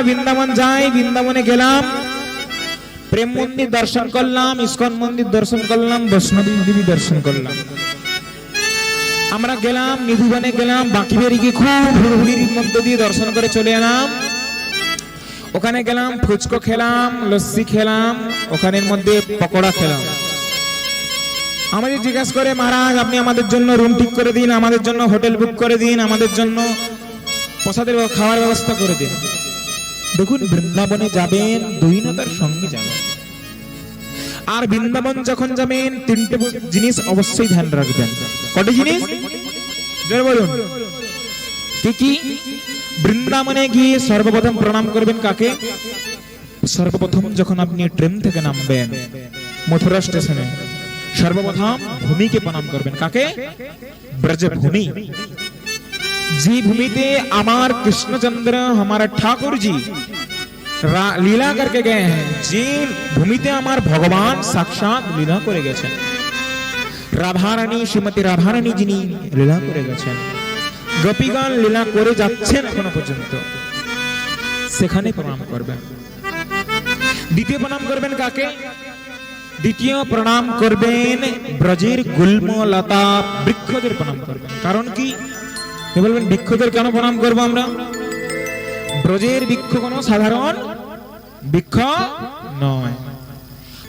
আমরা বৃন্দাবন যাই, বৃন্দাবনে গেলাম। প্রেম মন্দির দর্শন করলাম, ইস্কন মন্দির দর্শন করলাম, বৈষ্ণবী দেবী দর্শন করলাম। আমরা গেলাম, নিধুবনে গেলাম, বাকি বেরিয়ে খুব হুড়হুড়ির মধ্য দিয়ে দর্শন করে চলে এলাম। ওখানে গেলাম, ফুচকো খেলাম, লস্যি খেলাম, ওখানের মধ্যে পকোড়া খেলাম। আমাদের জিজ্ঞাসা করে, মহারাজ, আপনি আমাদের জন্য রুম ঠিক করে দিন, আমাদের জন্য হোটেল বুক করে দিন, আমাদের জন্য প্রসাদের খাওয়ার ব্যবস্থা করে দিন। দেখুন, বৃন্দাবনে যাবেন, দৈনতার সঙ্গে যাবেন। আর বৃন্দাবন যখন যাবেন, তিনটে জিনিস অবশ্যই ধ্যান রাখবেন। কটি জিনিস? বলুন। কি কি? বৃন্দাবনে গিয়ে সর্বপ্রথম প্রণাম করবেন কাকে? সর্বপ্রথম যখন আপনি ট্রেন থেকে নামবেন, মথুরা স্টেশনে, সর্বপ্রথম ভূমিকে প্রণাম করবেন কাকে? ব্রজভূমি। যে ভূমিতে আমার কৃষ্ণচন্দ্র, আমার ঠাকুরজি লীলা করকে हैं যে ভূমিতে আমার ভগবান সাক্ষাৎ লীলা করে গেছেন। রাধারানী, শ্রীমতী রাধারানী যিনি লীলা করে গেছেন। গোপীগণ লীলা করে যাচ্ছেন এখনও পর্যন্ত। সেখানে প্রণাম করবেন। দ্বিতীয় প্রণাম করবেন কাকে? দ্বিতীয় প্রণাম করবেন ব্রজের গুল্ম লতা বৃক্ষদের প্রণাম করবেন। কারণ কে? বলবেন, বৃক্ষদের কেন প্রণাম করব আমরা? ব্রজের বৃক্ষ কোনো সাধারণ বৃক্ষ নয়।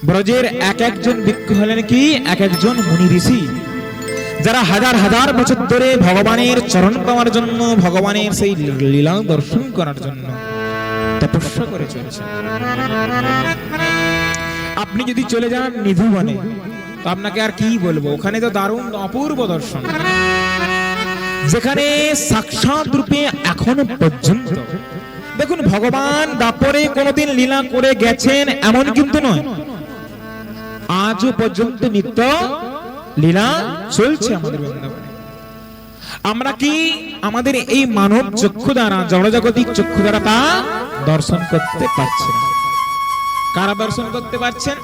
ব্রজের এক একজন বৃক্ষ হলেন কি? এক একজন মুনি ঋষি। যারা হাজার হাজার বছর ধরে ভগবানের চরণ পাওয়ার জন্য, ভগবানের সেই লীলা দর্শন করার জন্য তপস্যা করে চলেছে আপনি যদি চলে যান নিধুবনে, তো আপনাকে আর কি বলব? ওখানে তো দারুণ অপূর্ব দর্শন। যেখানে সাক্ষাৎ রূপে এখনও পর্যন্ত দেখুন, ভগবান দাপরে কোনোদিন লীলা করে গেছেন এমন কিন্তু নয়। আজও পর্যন্ত নিত্য লীলা চলছে আমাদের বৃন্দাবনে। আমরা কি আমাদের এই মানব চক্ষু দ্বারা জড়জাগতিক চক্ষু দ্বারা তা দর্শন করতে পারছি না? কারা দর্শন করতে পারছেন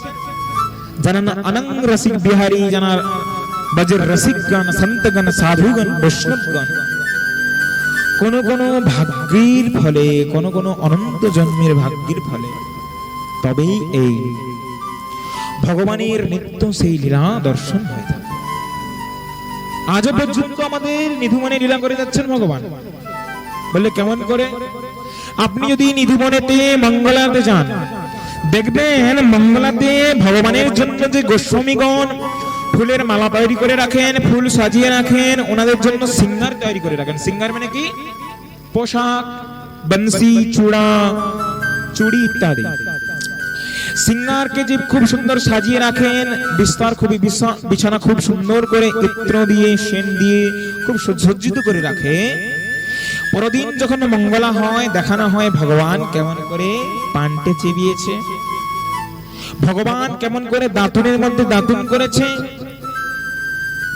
যারা না অনঙ্গ রসিক বিহারী, জানার বজর রসিকগণ, সন্তগণ, সাধুগণ, বৈষ্ণবগণ। কোন কোন ভাগ্যের ফলে, কোন কোন অনন্ত জন্মের ভাগ্যের ফলে। তবেই এই ভগবানের নিত্য সেই লীলা দর্শন হয়ে থাকে। আজও পর্যন্ত আমাদের নিধুমনে লীলা করে যাচ্ছেন ভগবান। বললে, কেমন করে? আপনি যদি নিধুবনেতে মঙ্গলাতে যান, দেখবেন মঙ্গলাতে ভগবানের জন্য যে গোস্বামীগণ ফুলের মালা তৈরি করে রাখেন, ফুল সাজিয়ে রাখেন, ওনাদের জন্য সিঙ্গার তৈরি করে রাখেন। সিঙ্গার মানে কি? পোশাক, বংশী, চূড়া, চুড়ি ইত্যাদি। সিঙ্গারকে যে খুব সুন্দর সাজিয়ে রাখেন, বিস্তার খুবই বিছা- বিছানা খুব সুন্দর করে ইত্র দিয়ে, সেন দিয়ে খুব সজ্জিত করে রাখে। পরদিন যখন মঙ্গলা হয়, দেখানো হয় ভগবান কেমন করে পান্টে চেবিয়েছে। ভগবান কেমন করে দাঁতুনের মধ্যে দাঁতুন করেছে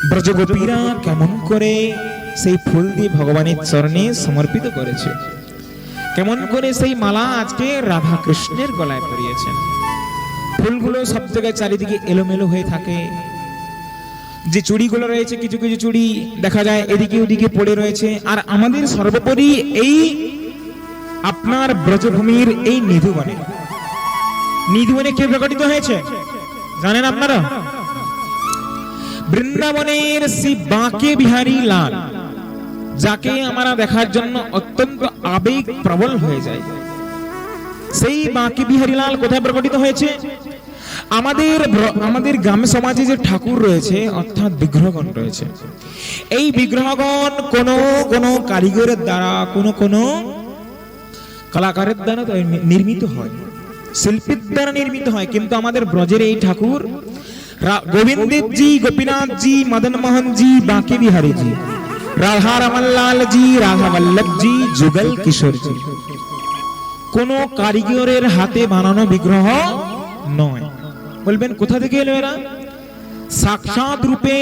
ব্রজগোপীরা কেমন করে সেই ফুল দিয়ে ভগবানের চরণে সমর্পিত করেছে? কেমন করে সেই মালা আজকে রাধা কৃষ্ণের গলায় পরিয়েছেন ফুলগুলো সব জায়গায় চারিদিকে এলোমেলো হয়ে থাকে। যে চুড়িগুলো রয়েছে, কিছু কিছু চুড়ি দেখা যায় এদিকে ওদিকে পড়ে রয়েছে। আর আমাদের সর্বোপরি এই আপনার ব্রজভূমির এই নিধুবনে। নিধুবনে কে প্রকটিত হয়েছে? জানেন আপনারা? বৃন্দাবনের শ্রী বাঁকে বিহারী লাল, যাকে আমরা দেখার জন্য অত্যন্ত আবেগ প্রবল হয়ে যায় সেই বাঁকে বিহারী লাল কোথায় প্রকটিত হয়েছে? আমাদের আমাদের গ্রাম সমাজে যে ঠাকুর রয়েছে, অর্থাৎ বিগ্রহগণ রয়েছে। এই বিগ্রহগণ কোন কোন কারিগরের দ্বারা, কোন কোন কলাকারের দ্বারা নির্মিত হয়। শিল্পীর দ্বারা নির্মিত হয়, কিন্তু আমাদের ব্রজের এই ঠাকুর গোবিন্দেব জি গোপীনাথ জি মদন মোহন জি বাঁকে বিহারী জি রাধা রমনলাল জি রাধা বল্লভ জি যুগল কিশোর জি কোন কারিগরের হাতে বানানো বিগ্রহ নয় বলবেন কোথা থেকে এলো এরা সাক্ষাৎ রূপে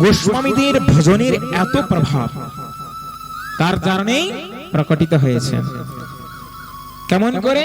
গোস্বামীদের ভজনের এত প্রভাব তার কারণেই প্রকটিত হয়েছে কেমন করে?